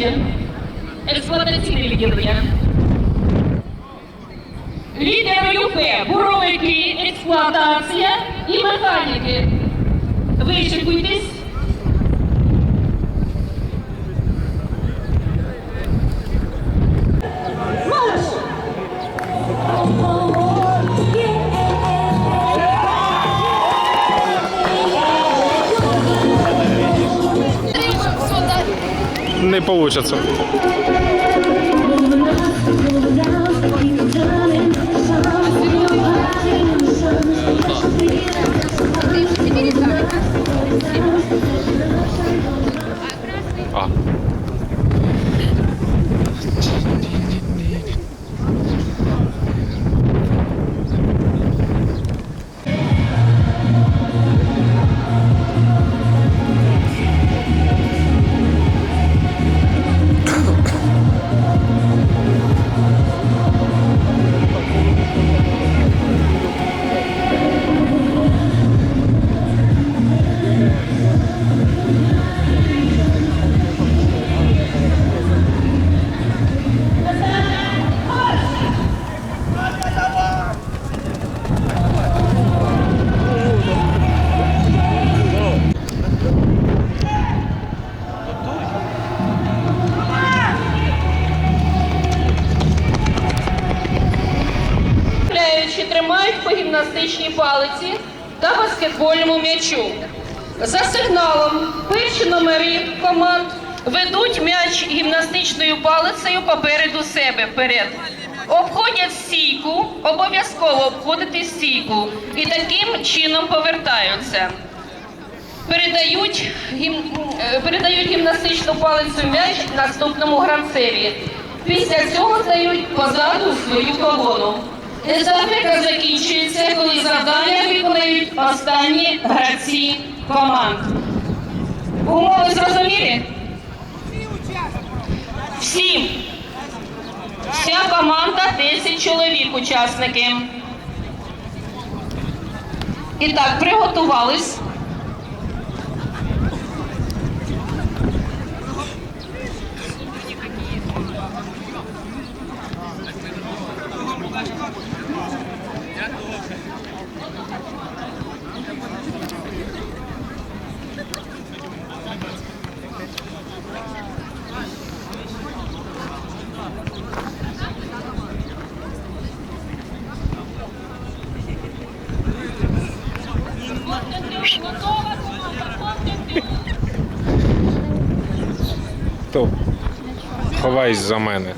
Association, and it's what I see in. Не получится. Тримають по гімнастичній палиці та баскетбольному м'ячу. За сигналом перші номери команд ведуть м'яч гімнастичною палицею попереду себе вперед. Обходять стійку, обов'язково обходити стійку і таким чином повертаються. Передають, гім... е, передають гімнастичну палицю м'яч наступному гравцеві. Після цього здають позаду свою колону. Естафета закінчується, коли завдання виконують останні гравці команд. Умови зрозумілі? Всі. Вся команда 10 чоловік учасники. І так, приготувались. Ховайся за мене.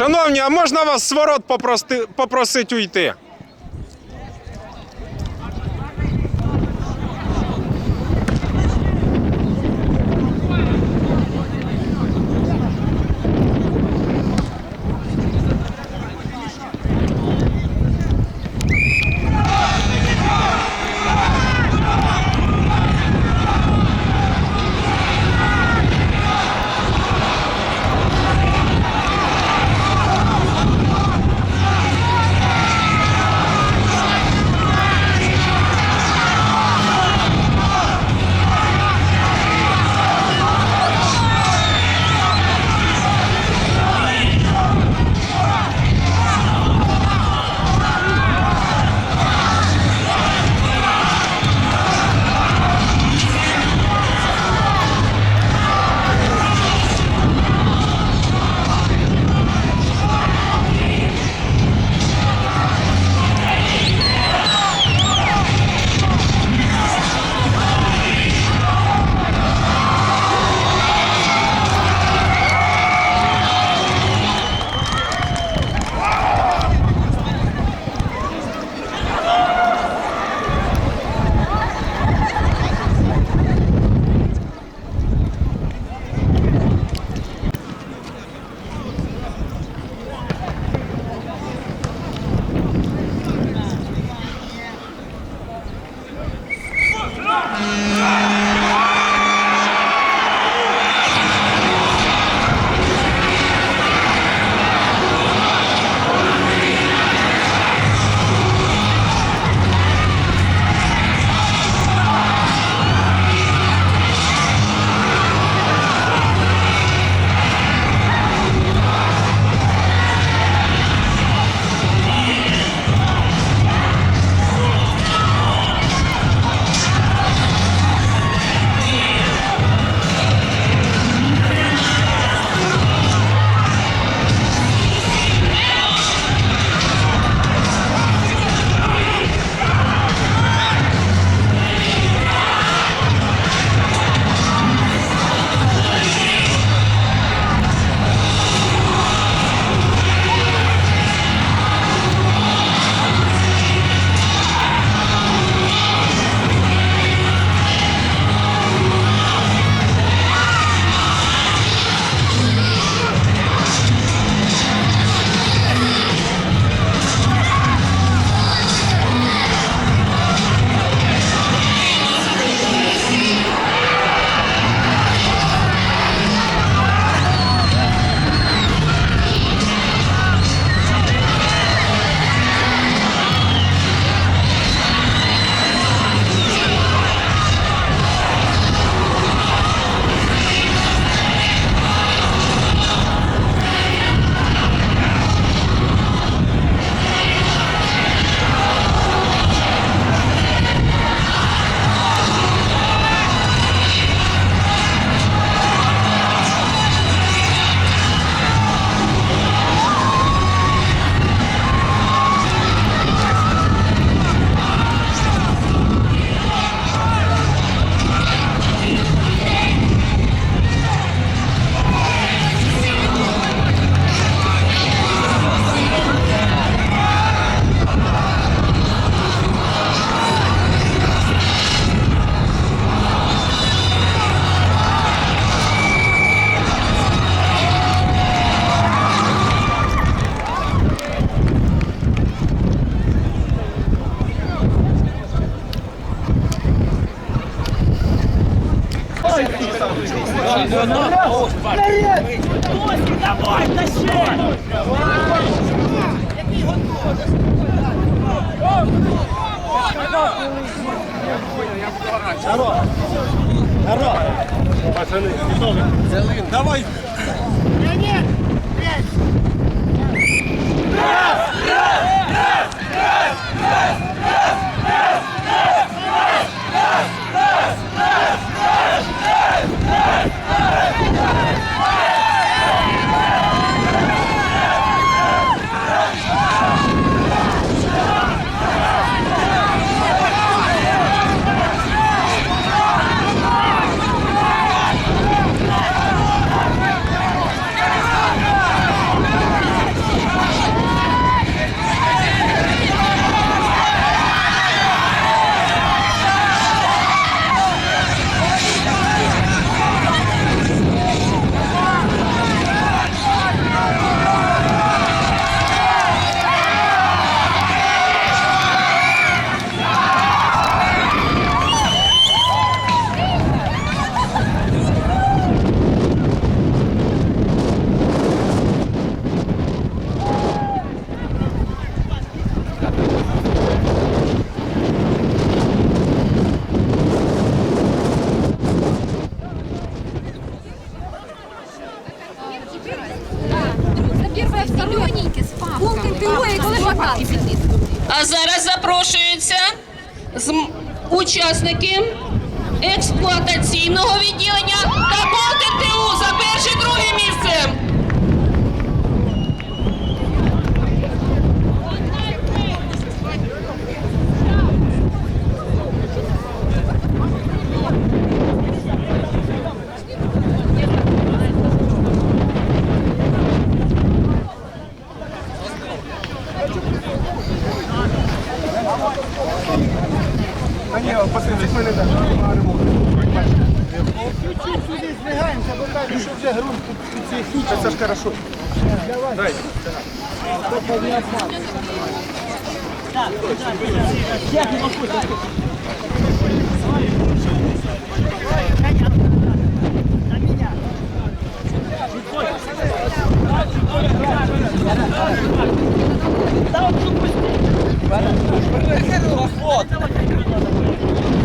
Шановні, а можна вас сворот попросити уйти? Пацаны, Целин, давай! Да! Раз! Раз! Раз! Раз! Раз! Раз! Учасники експлуатаційного відділення та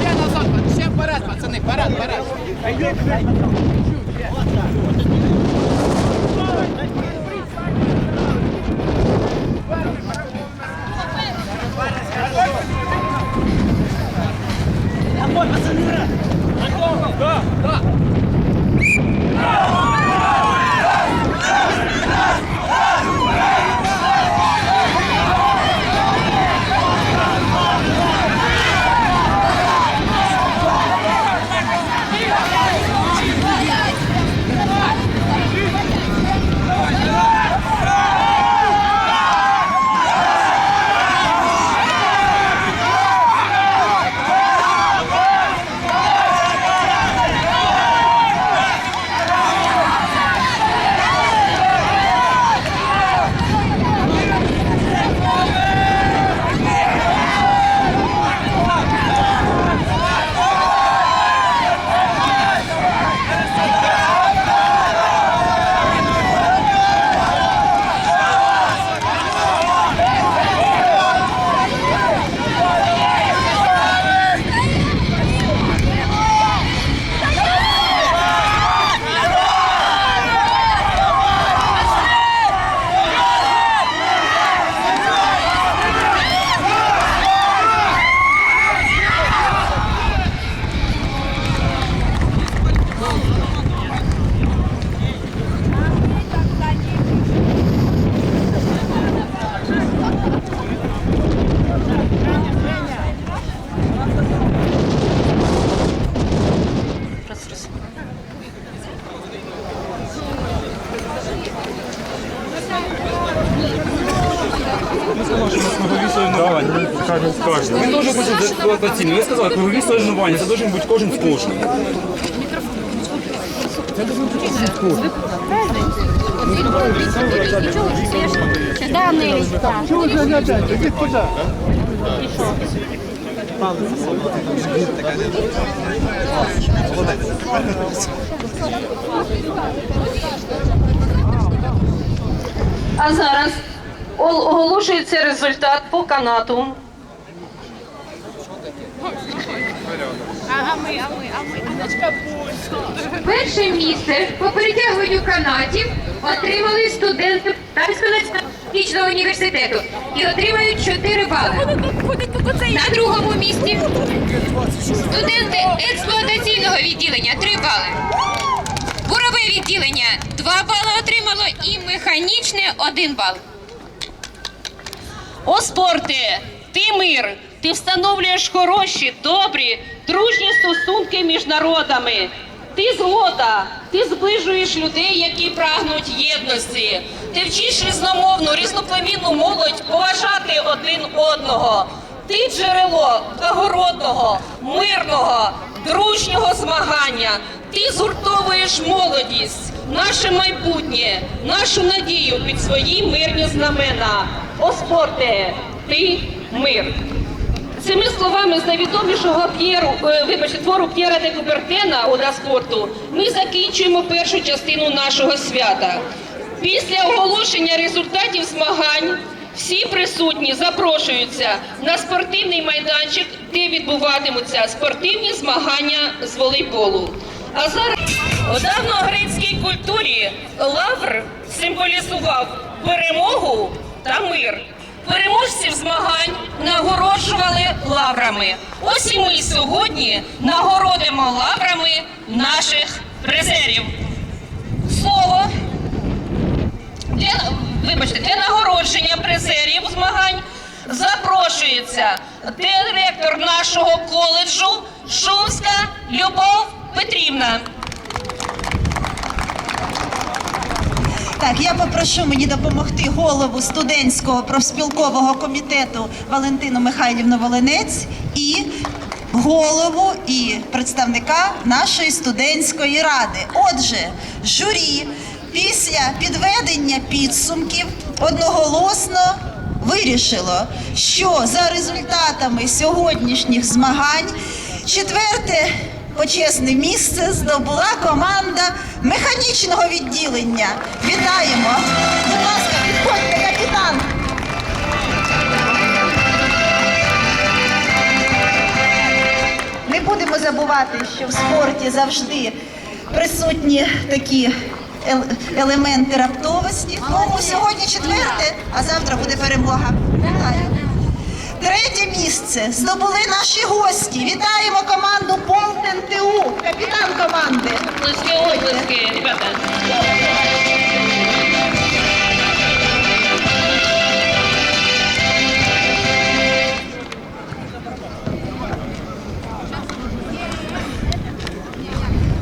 Все назад, все парад, пацаны, парад, парад. Домой, пацаны, раз! Готовы? Да, да! Раз! Раз! Раз! Раз! Соревнування, це должен бути кожен. Да, Нелли. А зараз оголошується результат по канату. Перше місце по перетягуванню канатів отримали студенти Тарського національного університету і отримають 4 бали. На другому місці студенти експлуатаційного відділення 3 бали. Бурове відділення 2 бали отримало і механічне 1 бал. О спорте, ти мир, ти встановлюєш хороші, добрі, дружні стосунки між народами. Ти згода, ти зближуєш людей, які прагнуть єдності. Ти вчиш різномовну, різноплемінну молодь поважати один одного. Ти джерело благородного, мирного, дружнього змагання. Ти згуртовуєш молодість, наше майбутнє, нашу надію під свої мирні знамена. О спорте, ти мир. Цими словами з найвідомішого П'єру, е, вибачте, твору П'єра де Кубертена «Ода спорту ми закінчуємо першу частину нашого свята. Після оголошення результатів змагань всі присутні запрошуються на спортивний майданчик, де відбуватимуться спортивні змагання з волейболу. А зараз у давньогрецькій культурі лавр символізував перемогу та мир. Переможців змагань нагороджували лаврами. Ось і ми сьогодні нагородимо лаврами наших призерів. Слово для, вибачте, для нагородження призерів змагань запрошується директор нашого коледжу Шумська Любов Петрівна. Так, я попрошу мені допомогти голову студентського профспілкового комітету Валентину Михайлівну Волинець і голову і представника нашої студентської ради. Отже, журі після підведення підсумків одноголосно вирішило, що за результатами сьогоднішніх змагань четверте почесне місце здобула команда механічного відділення. Вітаємо! Будь ласка, підходьте, капітан! Не будемо забувати, що в спорті завжди присутні такі ел- елементи раптовості. Тому сьогодні четверте, а завтра буде перемога. Вітаю. Третє місце здобули наші гості. Вітаємо команду Полтен ТУ, капітан команди. Плески, оплески, ребята.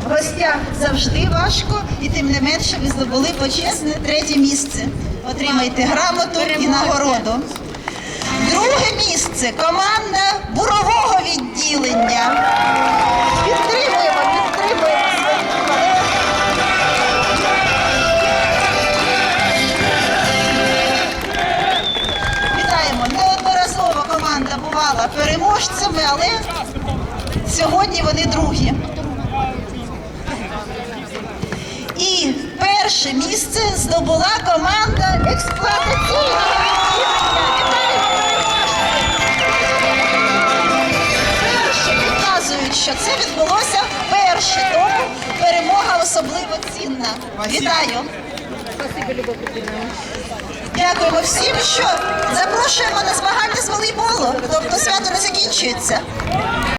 В завжди важко, і тим не менше ви здобули почесне третє місце. Отримайте грамоту і нагороду. Друге місце команда бурового відділення. Підтримуємо, підтримуємо. Вітаємо! Неодноразово команда бувала переможцями, але сьогодні вони другі. І перше місце здобула команда експлуатаційного що це відбулося вперше, тому перемога особливо цінна. Вітаю! Дякуємо всім, що запрошуємо на змагання з волейболу. Тобто свято не закінчується.